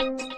you.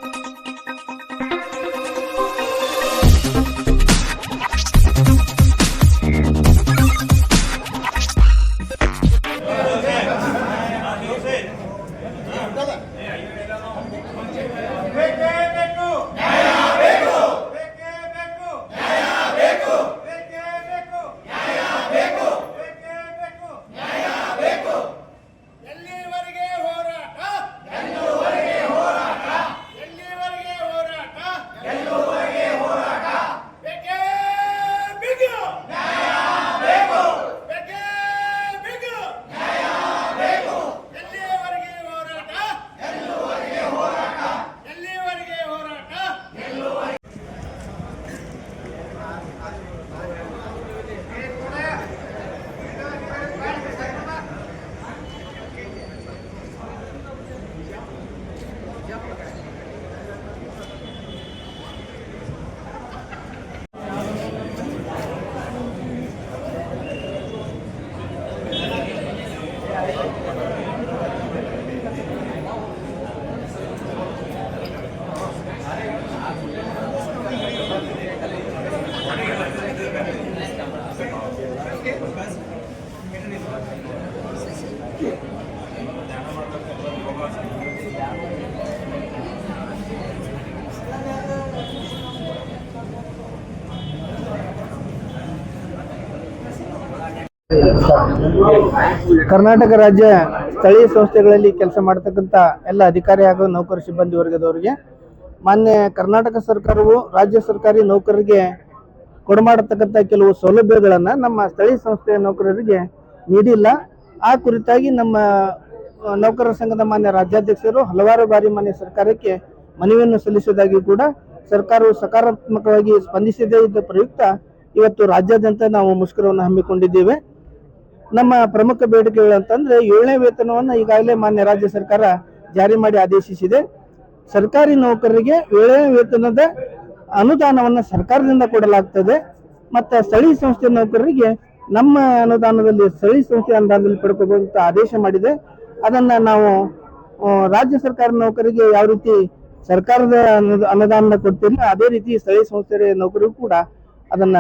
Karnataka ರಾಜ್ಯ ಸ್ಥಳೀಯ ಸಂಸ್ಥೆಗಳಲ್ಲಿ ಕೆಲಸ ಮಾಡ್ತಕ್ಕಂಥ ಎಲ್ಲ ಅಧಿಕಾರಿ ಹಾಗೂ ನೌಕರ ಸಿಬ್ಬಂದಿ ವರ್ಗದವರಿಗೆ ಮಾನ್ಯ ಕರ್ನಾಟಕ ಸರ್ಕಾರವು ರಾಜ್ಯ ಸರ್ಕಾರಿ ನೌಕರರಿಗೆ ಕೊಡಮಾಡತಕ್ಕಂಥ ಕೆಲವು ಸೌಲಭ್ಯಗಳನ್ನು ನಮ್ಮ ಸ್ಥಳೀಯ ಸಂಸ್ಥೆಯ ನೌಕರರಿಗೆ ನೀಡಿಲ್ಲ. ಆ ಕುರಿತಾಗಿ ನಮ್ಮ ನೌಕರರ ಸಂಘದ ಮಾನ್ಯ ರಾಜ್ಯಾಧ್ಯಕ್ಷರು ಹಲವಾರು ಬಾರಿ ಮಾನ್ಯ ಸರ್ಕಾರಕ್ಕೆ ಮನವಿಯನ್ನು ಸಲ್ಲಿಸುವುದಾಗಿ ಕೂಡ ಸರ್ಕಾರವು ಸಕಾರಾತ್ಮಕವಾಗಿ ಸ್ಪಂದಿಸಿದೆ ಇದ್ದ ಪ್ರಯುಕ್ತ ಇವತ್ತು ರಾಜ್ಯಾದ್ಯಂತ ನಾವು ಮುಷ್ಕರವನ್ನು ಹಮ್ಮಿಕೊಂಡಿದ್ದೇವೆ. ನಮ್ಮ ಪ್ರಮುಖ ಬೇಡಿಕೆಗಳು ಅಂತಂದ್ರೆ ಏಳನೇ ವೇತನವನ್ನು ಈಗಾಗಲೇ ಮಾನ್ಯ ರಾಜ್ಯ ಸರ್ಕಾರ ಜಾರಿ ಮಾಡಿ ಆದೇಶಿಸಿದೆ. ಸರ್ಕಾರಿ ನೌಕರರಿಗೆ ಏಳನೇ ವೇತನದ ಅನುದಾನವನ್ನು ಸರ್ಕಾರದಿಂದ ಕೊಡಲಾಗ್ತದೆ. ಮತ್ತು ಸ್ಥಳೀಯ ಸಂಸ್ಥೆ ನೌಕರರಿಗೆ ನಮ್ಮ ಅನುದಾನದಲ್ಲಿ ಸ್ಥಳೀಯ ಸಂಸ್ಥೆ ಅನುದಾನದಲ್ಲಿ ಪಡ್ಕೋಬೇಕಂತ ಆದೇಶ ಮಾಡಿದೆ. ಅದನ್ನ ನಾವು ರಾಜ್ಯ ಸರ್ಕಾರ ನೌಕರಿಗೆ ಯಾವ ರೀತಿ ಸರ್ಕಾರದ ಅನು- ಅನುದಾನ ಕೊಡ್ತಿಲ್ಲ, ಅದೇ ರೀತಿ ಸ್ಥಳೀಯ ಸಂಸ್ಥೆ ನೌಕರಿಗೂ ಕೂಡ ಅದನ್ನ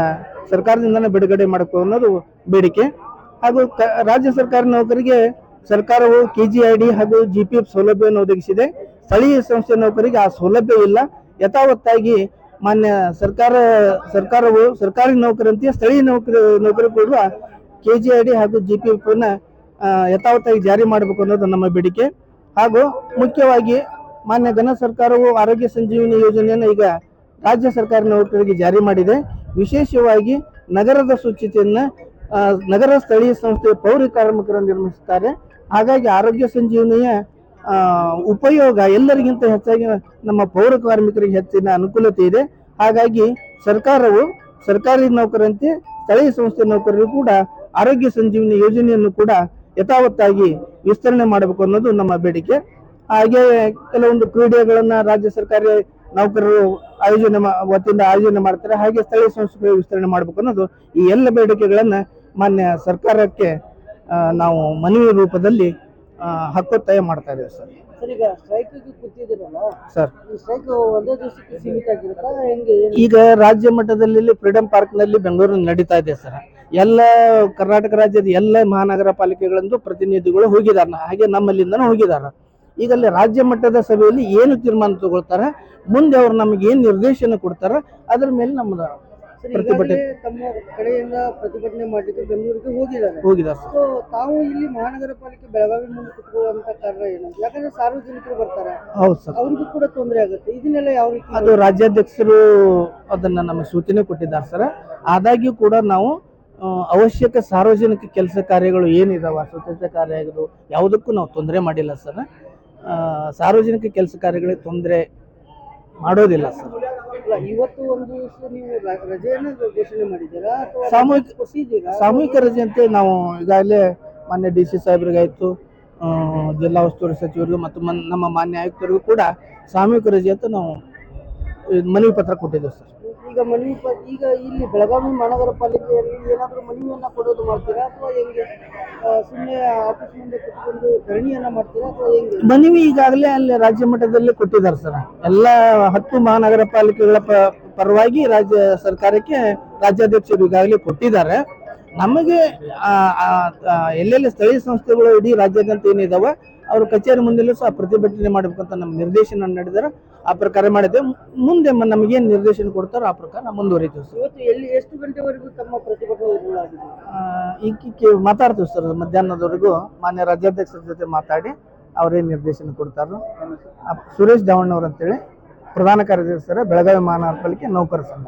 ಸರ್ಕಾರದಿಂದನೇ ಬಿಡುಗಡೆ ಮಾಡಬೇಕು ಅನ್ನೋದು ಬೇಡಿಕೆ. ಹಾಗೂ ರಾಜ್ಯ ಸರ್ಕಾರ ನೌಕರಿಗೆ ಸರ್ಕಾರವು ಕೆ ಜಿ ಐ ಡಿ ಹಾಗೂ ಜಿ ಪಿ ಎಫ್ ಸೌಲಭ್ಯವನ್ನು ಒದಗಿಸಿದೆ. ಸ್ಥಳೀಯ ಸಂಸ್ಥೆ ನೌಕರಿಗೆ ಆ ಸೌಲಭ್ಯ ಇಲ್ಲ. ಯಥಾವತ್ತಾಗಿ ಮಾನ್ಯ ಸರ್ಕಾರ, ಸರ್ಕಾರವು ಸರ್ಕಾರಿ ನೌಕರಂತೆಯೇ ಸ್ಥಳೀಯ ನೌಕರಿ ನೌಕರಿ ಕೊಡುವ ಕೆ ಜಿ ಐ ಡಿ ಹಾಗೂ ಜಿ ಪಿ ಎಫ್ ಯಥಾವತ್ತಾಗಿ ಜಾರಿ ಮಾಡಬೇಕು ಅನ್ನೋದು ನಮ್ಮ ಬೇಡಿಕೆ. ಹಾಗೂ ಮುಖ್ಯವಾಗಿ ಮಾನ್ಯ ಘನ ಸರ್ಕಾರವು ಆರೋಗ್ಯ ಸಂಜೀವಿನಿ ಯೋಜನೆಯನ್ನು ಈಗ ರಾಜ್ಯ ಸರ್ಕಾರ ನೌಕರಿಗೆ ಜಾರಿ ಮಾಡಿದೆ. ವಿಶೇಷವಾಗಿ ನಗರದ ಶುಚಿತೆಯನ್ನು ನಗರ ಸ್ಥಳೀಯ ಸಂಸ್ಥೆಯ ಪೌರ ಕಾರ್ಮಿಕರು ನಿರ್ಮಿಸುತ್ತಾರೆ. ಹಾಗಾಗಿ ಆರೋಗ್ಯ ಸಂಜೀವನಿಯ ಉಪಯೋಗ ಎಲ್ಲರಿಗಿಂತ ಹೆಚ್ಚಾಗಿ ನಮ್ಮ ಪೌರ ಕಾರ್ಮಿಕರಿಗೆ ಹೆಚ್ಚಿನ ಅನುಕೂಲತೆ ಇದೆ. ಹಾಗಾಗಿ ಸರ್ಕಾರವು ಸರ್ಕಾರಿ ನೌಕರಂತೆ ಸ್ಥಳೀಯ ಸಂಸ್ಥೆ ನೌಕರರು ಕೂಡ ಆರೋಗ್ಯ ಸಂಜೀವನಿ ಯೋಜನೆಯನ್ನು ಕೂಡ ಯಥಾವತ್ತಾಗಿ ವಿಸ್ತರಣೆ ಮಾಡಬೇಕು ಅನ್ನೋದು ನಮ್ಮ ಬೇಡಿಕೆ. ಹಾಗೆ ಕೆಲವೊಂದು ಕ್ರೀಡೆಗಳನ್ನ ರಾಜ್ಯ ಸರ್ಕಾರಿ ನೌಕರರು ಆಯೋಜನೆ ವತಿಯಿಂದ ಆಯೋಜನೆ ಮಾಡ್ತಾರೆ. ಹಾಗೆ ಸ್ಥಳೀಯ ಸಂಸ್ಥೆಗಳು ವಿಸ್ತರಣೆ ಮಾಡಬೇಕು ಅನ್ನೋದು ಈ ಎಲ್ಲ ಬೇಡಿಕೆಗಳನ್ನ ಮಾನ್ಯ ಸರ್ಕಾರಕ್ಕೆ ನಾವು ಮನವಿ ರೂಪದಲ್ಲಿ ಆ, ತಯಾರು ಮಾಡ್ತಾ ಇದ್ದೇವೆ ಸರ್. ಸರ್ ಈಗ ಸ್ಟ್ರೈಕಿಗೆ ಕೂತಿದ್ದೀರಲ್ಲ ಸರ್. ಈ ಸ್ಟ್ರೈಕ್ ಒಂದೇ ದಿವಸಕ್ಕೆ ಸೀಮಿತ ಆಗಿರುತ್ತಾ ಹೆಂಗೆ ಈಗ ರಾಜ್ಯ ಮಟ್ಟದಲ್ಲಿ ಫ್ರೀಡಂ ಪಾರ್ಕ್ನಲ್ಲಿ ಬೆಂಗಳೂರಿನಲ್ಲಿ ನಡೀತಾ ಇದೆ ಸರ್. ಎಲ್ಲ ಕರ್ನಾಟಕ ರಾಜ್ಯದ ಎಲ್ಲ ಮಹಾನಗರ ಪಾಲಿಕೆಗಳಂದು ಪ್ರತಿನಿಧಿಗಳು ಹೋಗಿದ್ದಾರೆ. ಹಾಗೆ ನಮ್ಮಲ್ಲಿಂದನೂ ಹೋಗಿದ್ದಾರೆ. ಈಗ ಅಲ್ಲಿ ರಾಜ್ಯ ಮಟ್ಟದ ಸಭೆಯಲ್ಲಿ ಏನು ತೀರ್ಮಾನ ತಗೊಳ್ತಾರೆ? ಮುಂದೆ ಅವ್ರು ನಮಗೆ ಏನು ನಿರ್ದೇಶನ ಕೊಡ್ತಾರೆ? ಅದ್ರ ಮೇಲೆ ನಮ್ದು ಸರ್ ಪ್ರತಿಭಟನೆ. ತಮ್ಮ ಕಡೆಯಿಂದ ಪ್ರತಿಭಟನೆ ಮಾಡಲಿಕ್ಕೆ ಬೆಂಗಳೂರಿಗೆ ಹೋಗಿದ್ದಾರೆ. ಹೋಗಿದ್ದಾರೆ ಸೊ ತಾವು ಇಲ್ಲಿ ಮಹಾನಗರ ಪಾಲಿಕೆ ಬೆಳಗಾವಿ ಮುಂದೆ ಕುತ್ಕೊಳ್ಳುವಂತ ಕಾರಣ ಏನು? ಯಾಕಂದ್ರೆ ಸಾರ್ವಜನಿಕರು ಬರ್ತಾರೆ. ಹೌದು ಸರ್. ಅವ್ರಿಗೂ ಕೂಡ ತೊಂದರೆ ಆಗುತ್ತೆ. ಇದನ್ನೆಲ್ಲ ಯಾವ ರೀತಿ ಅದು ರಾಜ್ಯಾಧ್ಯಕ್ಷರು ಅದನ್ನ ನಮಗೆ ಸೂಚನೆ ಕೊಟ್ಟಿದ್ದಾರೆ ಸರ್. ಆದಾಗ್ಯೂ ಕೂಡ ನಾವು ಅವಶ್ಯಕ ಸಾರ್ವಜನಿಕ ಕೆಲಸ ಕಾರ್ಯಗಳು ಏನಿದಾವ ಸ್ವಚ್ಛತೆ ಕಾರ್ಯ ಆಗಿದ್ದು ಯಾವುದಕ್ಕೂ ನಾವು ತೊಂದರೆ ಮಾಡಿಲ್ಲ ಸರ್. ಸಾರ್ವಜನಿಕ ಕೆಲಸ ಕಾರ್ಯಗಳಿಗೆ ತೊಂದರೆ ಮಾಡೋದಿಲ್ಲ ಸರ್. ಇವತ್ತು ಒಂದು ದಿವಸ ನೀವು ರ- ರಜೆಯನ್ನ ಘೋಷಣೆ ಮಾಡಿದ್ದೀರಾ ಅಥವಾ ಸಾಮೂಹಿಕ- ಕೊಟ್ಟಿದ್ದೀರಾ? ಸಾಮೂಹಿಕ ರಜೆ ಅಂತ ನಾವು ಈಗಾಗಲೇ ಮಾನ್ಯ ಡಿ ಸಿ ಸಾಹೇಬ್ರಿಗಾಯ್ತು ಜಿಲ್ಲಾ ಉಸ್ತುವಾರಿ ಸಚಿವರಿಗೂ ಮತ್ತು ಮನ್- ನಮ್ಮ ಮಾನ್ಯ ಆಯುಕ್ತರಿಗೂ ಕೂಡ ಸಾಮೂಹಿಕ ರಜೆ ಅಂತ ನಾವು ಮನವಿ ಪತ್ರ ಕೊಟ್ಟಿದ್ದೇವೆ ಸರ್. ಈಗ ಮನವಿ ಪ, ಈಗ ಇಲ್ಲಿ ಬೆಳಗಾವಿ ಮಹಾನಗರ ಪಾಲಿಕೆಯಲ್ಲಿ ಏನಾದರೂ ಮನವಿಯನ್ನು ಕೊಡೋದು ಮಾಡ್ತೀರಾ? ಅಥವಾ ಹೆಂಗೆ? ಸುಮ್ಮನೆ ಆಫೀಸ್ ಮುಂದೆ ಕುತ್ಕೊಂಡು ಧರಣಿಯನ್ನ ಮಾಡ್ತೀರಾ ಅಥವಾ ಹೆಂಗೆ? ಮನವಿ ಈಗಾಗಲೇ ಅಲ್ಲಿ ರಾಜ್ಯ ಮಟ್ಟದಲ್ಲಿ ಕೊಟ್ಟಿದ್ದಾರೆ ಸರ್. ಎಲ್ಲ ಹತ್ತು ಮಹಾನಗರ ಪಾಲಿಕೆಗಳ ಪರವಾಗಿ ರಾಜ್ಯ ಸರ್ಕಾರಕ್ಕೆ ರಾಜ್ಯಾಧ್ಯಕ್ಷರು ಈಗಾಗಲೇ ಕೊಟ್ಟಿದ್ದಾರೆ. ನಮಗೆ ಎಲ್ಲೆಲ್ಲಿ ಸ್ಥಳೀಯ ಸಂಸ್ಥೆಗಳು ಇಡೀ ರಾಜ್ಯಾದ್ಯಂತ ಏನಿದಾವೆ ಅವ್ರ ಕಚೇರಿ ಮುಂದೆಲ್ಲೂ ಸಹ ಪ್ರತಿಭಟನೆ ಮಾಡಬೇಕಂತ ನಮ್ಮ ನಿರ್ದೇಶನ ನಡೆದಾರೆ. ಆ ಪ್ರಕಾರ ಮಾಡಿದ್ದೆ ಮುಂದೆ ನಮಗೇನು ನಿರ್ದೇಶನ ಕೊಡ್ತಾರೋ ಆ ಪ್ರಕಾರ ನಾವು ಮುಂದುವರಿತೀವಿ ಸರ್. ಇವತ್ತು ಎಲ್ಲಿ ಎಷ್ಟು ಗಂಟೆವರೆಗೂ ತಮ್ಮ ಪ್ರತಿಭಟನೆ ಈಗೀಗ ಮಾತಾಡ್ತೀವಿ ಸರ್ ಮಧ್ಯಾಹ್ನದವರೆಗೂ ಮಾನ್ಯ ರಾಜ್ಯಾಧ್ಯಕ್ಷರ ಜೊತೆ ಮಾತಾಡಿ ಅವರೇ ನಿರ್ದೇಶನ ಕೊಡ್ತಾರೋ. ಸುರೇಶ್ ದಾವಣ್ಣವ್ರು ಅಂತೇಳಿ ಪ್ರಧಾನ ಕಾರ್ಯದರ್ಶಿ ಸರ್ ಬೆಳಗಾವಿ ಮಹಾನಗರ ಪಾಲಿಕೆ ನೌಕರ ಸಂಘ.